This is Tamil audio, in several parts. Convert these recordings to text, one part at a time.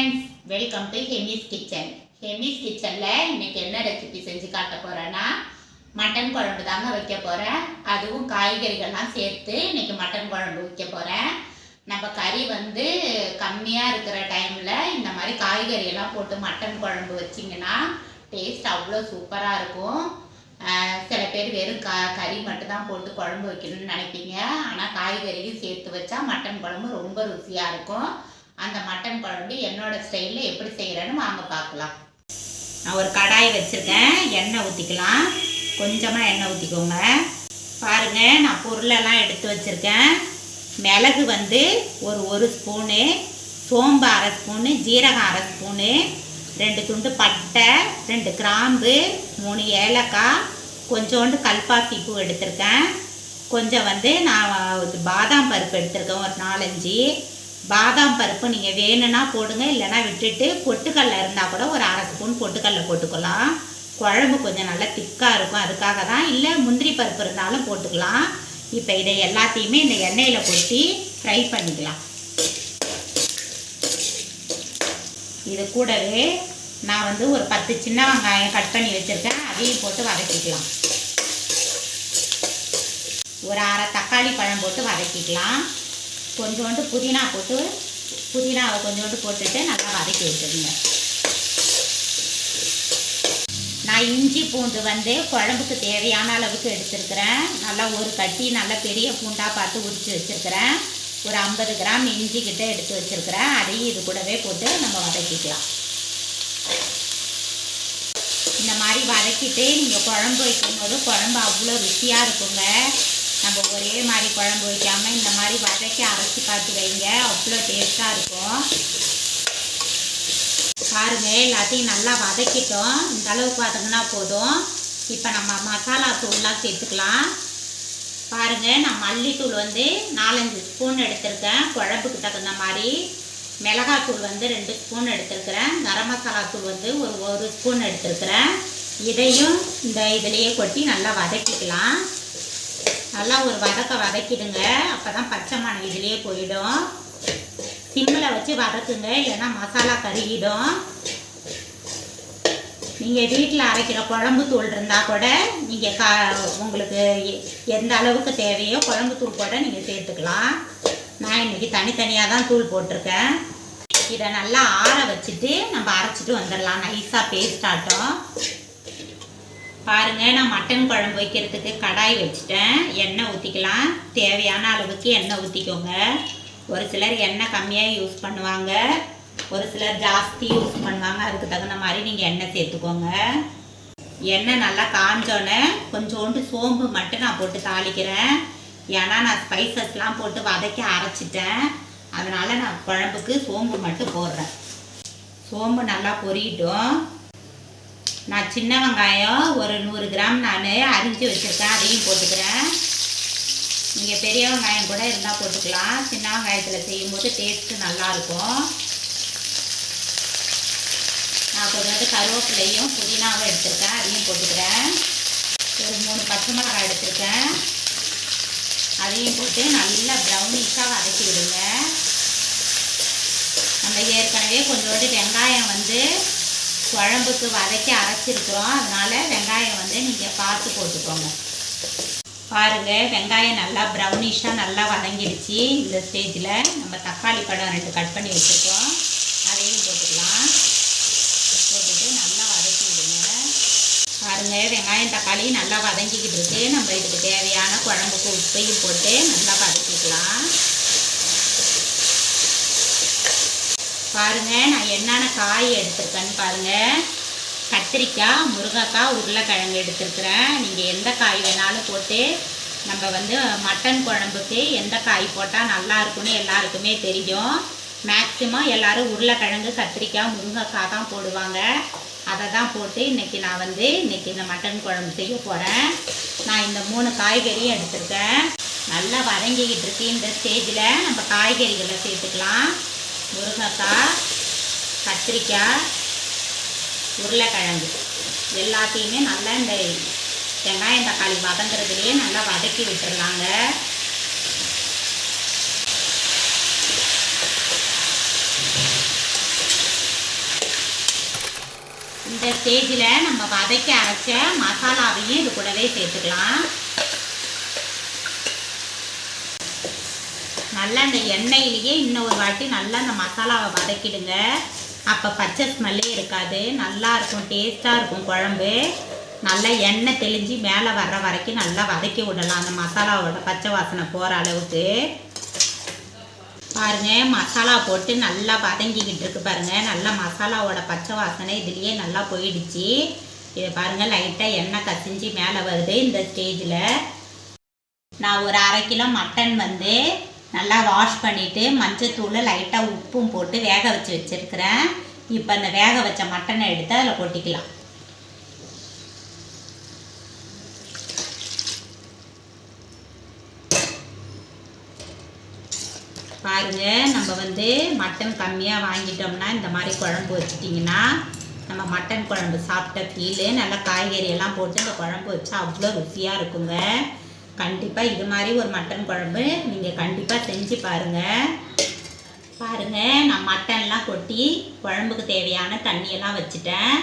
Friends welcome to Hemis kitchen Hemis கிச்சனில் இன்னைக்கு என்ன ரெசிபி செஞ்சு காட்ட போகிறேன்னா மட்டன் குழம்பு தாங்க வைக்க போகிறேன் அதுவும் காய்கறிகள்லாம் சேர்த்து இன்னைக்கு மட்டன் குழம்பு வைக்க போகிறேன் நம்ம கறி வந்து கம்மியாக இருக்கிற டைமில் இந்த மாதிரி காய்கறியெல்லாம் போட்டு மட்டன் குழம்பு வச்சிங்கன்னா டேஸ்ட் அவ்வளோ சூப்பராக இருக்கும். சில பேர் வெறும் கா கறி மட்டும் தான் போட்டு குழம்பு வைக்கணும்னு நினைப்பீங்க. ஆனால் காய்கறியும் சேர்த்து வச்சா மட்டன் குழம்பு ரொம்ப ருசியாக இருக்கும். அந்த மட்டன் குழம்பு என்னோட ஸ்டைலில் எப்படி செய்கிறேன்னு வாங்க பார்க்கலாம். நான் ஒரு கடாய் வச்சுருக்கேன். எண்ணெய் ஊற்றிக்கலாம் கொஞ்சமாக எண்ணெய் ஊற்றிக்கோங்க பாருங்கள் நான் பொருளெல்லாம் எடுத்து வச்சுருக்கேன். மிளகு வந்து ஒரு ஒரு ஸ்பூனு சோம்பு அரை ஸ்பூனு ஜீரகம் அரை ஸ்பூனு ரெண்டு துண்டு பட்டை ரெண்டு கிராம்பு மூணு ஏலக்காய் கொஞ்சோண்டு கல்பாசி பூ எடுத்திருக்கேன். கொஞ்சம் வந்து நான் பாதாம் பருப்பு எடுத்திருக்கேன் ஒரு நாலஞ்சு. பாதாம் பருப்பு நீங்கள் வேணும்னா போடுங்க இல்லைன்னா விட்டுட்டு பொட்டுக்கல்ல இருந்தால் கூட ஒரு அரை ஸ்பூன் பொட்டுக்கல்ல போட்டுக்கலாம். குழம்பு கொஞ்சம் நல்லா திக்காக இருக்கும் அதுக்காக தான். இல்லை முந்திரி பருப்பு இருந்தாலும் போட்டுக்கலாம். இப்போ இதை எல்லாத்தையுமே இந்த எண்ணெயில் கொட்டி ஃப்ரை பண்ணிக்கலாம். இது கூடவே நான் வந்து ஒரு பத்து சின்ன வெங்காயம் கட் பண்ணி வச்சுருக்கேன். அதையும் போட்டு வதக்கிக்கலாம். ஒரு அரை தக்காளி பழம் போட்டு வதக்கிக்கலாம். கொஞ்சோண்டு புதினா போட்டு புதினாவை கொஞ்சோண்டு போட்டுட்டு நல்லா வதக்கி விட்டுருங்க. நான் இஞ்சி பூண்டு வந்து குழம்புக்கு தேவையான அளவுக்கு எடுத்துருக்கிறேன். நல்லா ஒரு கட்டி நல்லா பெரிய பூண்டாக பார்த்து உரித்து வச்சுருக்கிறேன். ஒரு ஐம்பது கிராம் இஞ்சி கிட்ட எடுத்து வச்சுருக்கிறேன். அதையும் இது கூடவே போட்டு நம்ம வதக்கிக்கலாம். இந்த மாதிரி வதக்கிட்டு நீங்கள் குழம்பு வைக்கும்போது குழம்பு அவ்வளோ ருசியாக இருக்குங்க. நம்ம ஒரே மாதிரி குழம்பு வைக்காமல் இந்த மாதிரி வதக்கி அரைச்சி பார்த்து வைங்க. அவ்வளோ டேஸ்ட்டாக இருக்கும். பாருங்கள் எல்லாத்தையும் நல்லா வதக்கிட்டோம். இந்த அளவுக்கு வதங்கினா போதும். இப்போ நம்ம மசாலா தூள்லாம் சேர்த்துக்கலாம். பாருங்கள் நான் மல்லித்தூள் வந்து நாலஞ்சு ஸ்பூன் எடுத்திருக்கேன். குழம்புக்கு தகுந்த மாதிரி. மிளகாத்தூள் வந்து ரெண்டு ஸ்பூன் எடுத்திருக்கிறேன். கரம் மசாலா தூள் வந்து ஒரு ஒரு ஸ்பூன் எடுத்திருக்கிறேன். இதையும் இந்த இதுலேயே கொட்டி நல்லா வதக்கிக்கலாம். நல்லா ஒரு வதக்க வதக்கிடுங்க. அப்போ தான் பச்சை மணம் இதுலேயே போயிடும். சிம்மில் வச்சு வதக்குங்க. இல்லைன்னா மசாலா கருகிடும். நீங்கள் வீட்டில் அரைக்கிற குழம்பு தூள் இருந்தால் கூட நீங்கள் கா உங்களுக்கு எந்த அளவுக்கு தேவையோ குழம்பு தூள் கூட நீங்கள் சேர்த்துக்கலாம். நான் இன்னைக்கு தனித்தனியாக தான் தூள் போட்டிருக்கேன். இதை நல்லா ஆற வச்சுட்டு நம்ம அரைச்சிட்டு வந்துடலாம். நைஸாக பேஸ்ட் ஆட்டம் பாருங்க நான் மட்டன் குழம்பு வைக்கிறதுக்கு கடாய் வச்சுட்டேன். எண்ணெய் ஊற்றிக்கலாம் தேவையான அளவுக்கு எண்ணெய் ஊற்றிக்கோங்க ஒரு சிலர் எண்ணெய் கம்மியாக யூஸ் பண்ணுவாங்க. ஒரு சிலர் ஜாஸ்தி யூஸ் பண்ணுவாங்க. அதுக்கு தகுந்த மாதிரி நீங்கள் எண்ணெய் சேர்த்துக்கோங்க. எண்ணெய் நல்லா காஞ்சோன்னே கொஞ்சோண்டு சோம்பு மட்டும் நான் போட்டு தாளிக்கிறேன். ஏன்னா நான் ஸ்பைசஸ்லாம் போட்டு வதக்கி அரைச்சிட்டேன். அதனால் நான் குழம்புக்கு சோம்பு மட்டும் போடுறேன். சோம்பு நல்லா பொரியட்டும். நான் சின்ன வெங்காயம் ஒரு நூறு கிராம் நான் அரிஞ்சு வச்சுருக்கேன். அதையும் போட்டுக்கிறேன். நீங்கள் பெரிய வெங்காயம் கூட இருந்தால் போட்டுக்கலாம். சின்ன வெங்காயத்தில் செய்யும்போது டேஸ்ட்டு நல்லாயிருக்கும். நான் கொஞ்சோண்டு கருவேப்பிலையும் புதினாவும் எடுத்திருக்கேன். அதையும் போட்டுக்கிறேன். ஒரு மூணு பச்சை மிளகாய் எடுத்திருக்கேன். அதையும் போட்டு நல்லா ப்ரௌனிஷாக வதக்கி விடுங்க. நம்ம ஏற்கனவே கொஞ்சோண்டு வெங்காயம் வந்து குழம்புக்கு வதக்கி அரைச்சிருக்கிறோம். அதனால வெங்காயம் வந்து நீங்கள் பார்த்து போட்டுக்கோங்க. பாருங்கள் வெங்காயம் நல்லா ப்ரௌனிஷாக நல்லா வதங்கிடுச்சு. இந்த ஸ்டேஜில் நம்ம தக்காளி பழம் ரெண்டு கட் பண்ணி வச்சுருக்கோம். அதையும் போட்டுக்கலாம். போட்டுட்டு நல்லா வதக்கி விடுங்க. பாருங்கள் வெங்காயம் தக்காளி நல்லா வதங்கிக்கிட்டு இருக்கு. நம்ம இதுக்கு தேவையான குழம்புக்கு உப்பையும் போட்டு நல்லா வதக்கிக்கலாம். பாருங்க நான் என்னென்ன காய் எடுத்திருக்கேன்னு பாருங்க. கத்திரிக்காய் முருங்கைக்காய் உருளைக்கிழங்கு எடுத்திருக்கிறேன். நீங்கள் எந்த காய் வேணாலும் போட்டு நம்ம வந்து மட்டன் குழம்புக்கு எந்த காய் போட்டால் நல்லா இருக்கும்னு எல்லாருக்குமே தெரியும். மேக்ஸிமம் எல்லாரும் உருளைக்கிழங்கு கத்திரிக்காய் முருங்கைக்காய் தான் போடுவாங்க. அதை தான் போட்டு இன்னைக்கு நான் வந்து இன்னைக்கு இந்த மட்டன் குழம்பு செய்ய போகிறேன் நான் இந்த மூணு காய்கறியும் எடுத்திருக்கேன். நல்லா வதங்கிக்கிட்டு இருக்கு இந்த ஸ்டேஜில் நம்ம காய்கறிகளை சேர்த்துக்கலாம். முருங்கக்காய் கத்திரிக்காய் உருளைக்கிழங்கு. எல்லாத்தையுமே நல்லா இந்த வெங்காயம் தக்காளி வதங்குறதுலேயே நல்லா வதக்கி விட்டுருலாங்க இந்த ஸ்டேஜில் நம்ம வதக்கி அரைச்ச மசாலாவையும் இது கூடவே சேர்த்துக்கலாம். நல்லா இந்த எண்ணெயிலேயே இன்னும் ஒரு வாட்டி நல்லா அந்த மசாலாவை வதக்கிடுங்க. அப்போ பச்சை ஸ்மெல்லே இருக்காது. நல்லா இருக்கும் டேஸ்ட்டாக இருக்கும் குழம்பு. நல்லா எண்ணெய் தெளிஞ்சு மேலே வர்ற வரைக்கும் நல்லா வதக்கி விடலாம். அந்த மசாலாவோட பச்சை வாசனை போகிற அளவுக்கு. பாருங்க மசாலா போட்டு நல்லா வதங்கிக்கிட்டு இருக்கு பாருங்கள் நல்லா மசாலாவோட பச்சை வாசனை இதுலேயே நல்லா போயிடுச்சு. இதை பாருங்கள் லைட்டாக எண்ணெய் கசிஞ்சு மேலே வருது இந்த ஸ்டேஜில். நான் ஒரு அரை கிலோ மட்டன் வந்து நல்லா வாஷ் பண்ணிவிட்டு மஞ்சத்தூள் லைட்டாக உப்பும் போட்டு வேக வச்சு வச்சுருக்கிறேன். இப்போ அந்த வேக வச்ச மட்டனை எடுத்து அதில் கொட்டிக்கலாம். பாருங்க நம்ம வந்து மட்டன் கம்மியாக வாங்கிட்டோம்னா இந்த மாதிரி குழம்பு வச்சிட்டிங்கன்னா நம்ம மட்டன் குழம்பு சாப்பிட்ட ஃபீலு நல்லா காய்கறி எல்லாம் போட்டு இந்த குழம்பு வச்சா அவ்வளோ ருசியாக இருக்குங்க. கண்டிப்பாக இது மாதிரி ஒரு மட்டன் குழம்பு நீங்கள் கண்டிப்பாக செஞ்சு பாருங்கள் பாருங்கள் நான் மட்டன்லாம் கொட்டி குழம்புக்கு தேவையான தண்ணியெல்லாம் வச்சுட்டேன்.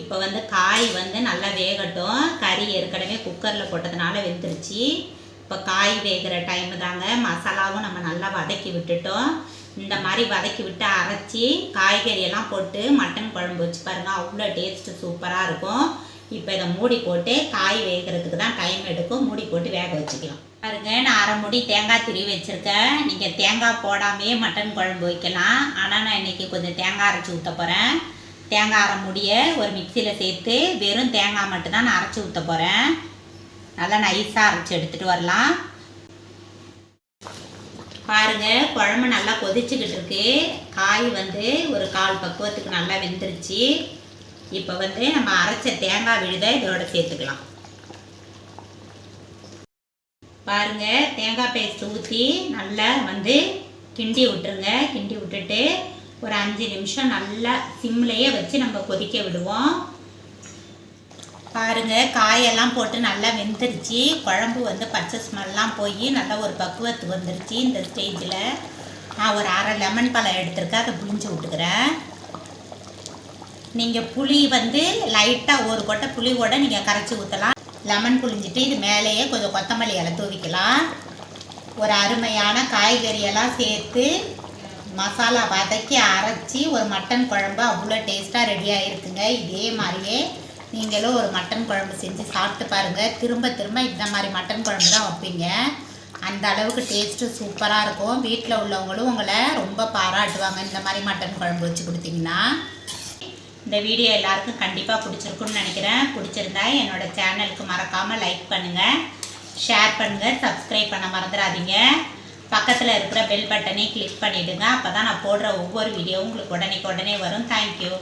இப்போ வந்து காய் வந்து நல்லா வேகட்டும். கறி ஏற்கனவே குக்கரில் போட்டதுனால வெந்துருச்சு. இப்போ காய் வேகிற டைம் தாங்க. மசாலாவும் நம்ம நல்லா வதக்கி விட்டுட்டோம். இந்த மாதிரி வதக்கி விட்டு அரைச்சி காய்கறியெல்லாம் போட்டு மட்டன் குழம்பு வச்சு பாருங்கள் அவ்வளோ டேஸ்ட்டு சூப்பராக இருக்கும். இப்போ இதை மூடி போட்டு காய் வேகிறதுக்கு தான் டைம் எடுக்கும். மூடி போட்டு வேக வச்சுக்கலாம். பாருங்க நான் அரை முடி தேங்காய் திருவி வச்சுருக்கேன். நீங்கள் தேங்காய் போடாமையே மட்டன் குழம்பு வைக்கலாம். ஆனால் நான் இன்றைக்கி கொஞ்சம் தேங்காய் அரைச்சி ஊற்ற போகிறேன் தேங்காய் அரை முடியை ஒரு மிக்சியில் சேர்த்து வெறும் தேங்காய் மட்டும்தான் நான் அரைச்சி ஊற்ற போகிறேன் நல்லா நைஸாக அரைச்சி எடுத்துகிட்டு வரலாம். பாருங்க குழம்பு நல்லா கொதிச்சுக்கிட்டு இருக்கு. காய் வந்து ஒரு கால் பக்குவத்துக்கு நல்லா வெந்துருச்சு. இப்போ வந்து நம்ம அரைச்ச தேங்காய் விழுதை இதோட சேர்த்துக்கலாம். பாருங்க தேங்காய் பேஸ்ட் ஊற்றி நல்லா வந்து கிண்டி விட்டுருங்க. கிண்டி விட்டுட்டு ஒரு அஞ்சு நிமிஷம் நல்லா சிம்லையே வச்சு நம்ம கொதிக்க விடுவோம். பாருங்க காயெல்லாம் போட்டு நல்லா வெந்துருச்சு. குழம்பு வந்து பச்சை ஸ்மெல்லாம் போய் நல்லா ஒரு பக்குவத்துக்கு வந்துருச்சு இந்த ஸ்டேஜில் நான் ஒரு அரை லெமன் பழம் எடுத்திருக்கேன். அதை புளிஞ்சு விட்டுக்கிறேன். நீங்கள் புளி வந்து லைட்டாக ஒரு கொட்டை புளி கூட நீங்கள் கரைச்சி ஊற்றலாம் லெமன் புளிஞ்சிட்டு இது மேலேயே கொஞ்சம் கொத்தமல்லி இலை தூவிக்கலாம். ஒரு அருமையான காய்கறியெல்லாம் சேர்த்து மசாலா வதக்கி அரைச்சி ஒரு மட்டன் குழம்பு அவ்வளோ டேஸ்ட்டாக ரெடி ஆகிருக்குங்க இதே மாதிரியே நீங்களும் ஒரு மட்டன் குழம்பு செஞ்சு சாப்பிட்டு பாருங்கள் திரும்ப திரும்ப இந்த மாதிரி மட்டன் குழம்பு தான் வைப்பீங்க. அந்த அளவுக்கு டேஸ்ட்டு சூப்பராக இருக்கும். வீட்டில் உள்ளவங்களும் உங்களை ரொம்ப பாராட்டுவாங்க. இந்த மாதிரி மட்டன் குழம்பு வச்சு கொடுத்தீங்கன்னா. இந்த வீடியோ எல்லாருக்கும் கண்டிப்பாக பிடிச்சிருக்குன்னு நினைக்கிறேன். பிடிச்சிருந்தா என்னோட சேனலுக்கு மறக்காமல் லைக் பண்ணுங்கள் ஷேர் பண்ணுங்கள் சப்ஸ்கிரைப் பண்ண மறந்துடாதீங்க. பக்கத்தில் இருக்கிற பெல் பட்டனை கிளிக் பண்ணிவிடுங்க அப்போ தான் நான் போடுற ஒவ்வொரு வீடியோவும் உங்களுக்கு உடனே உடனே வரும். தேங்க்யூ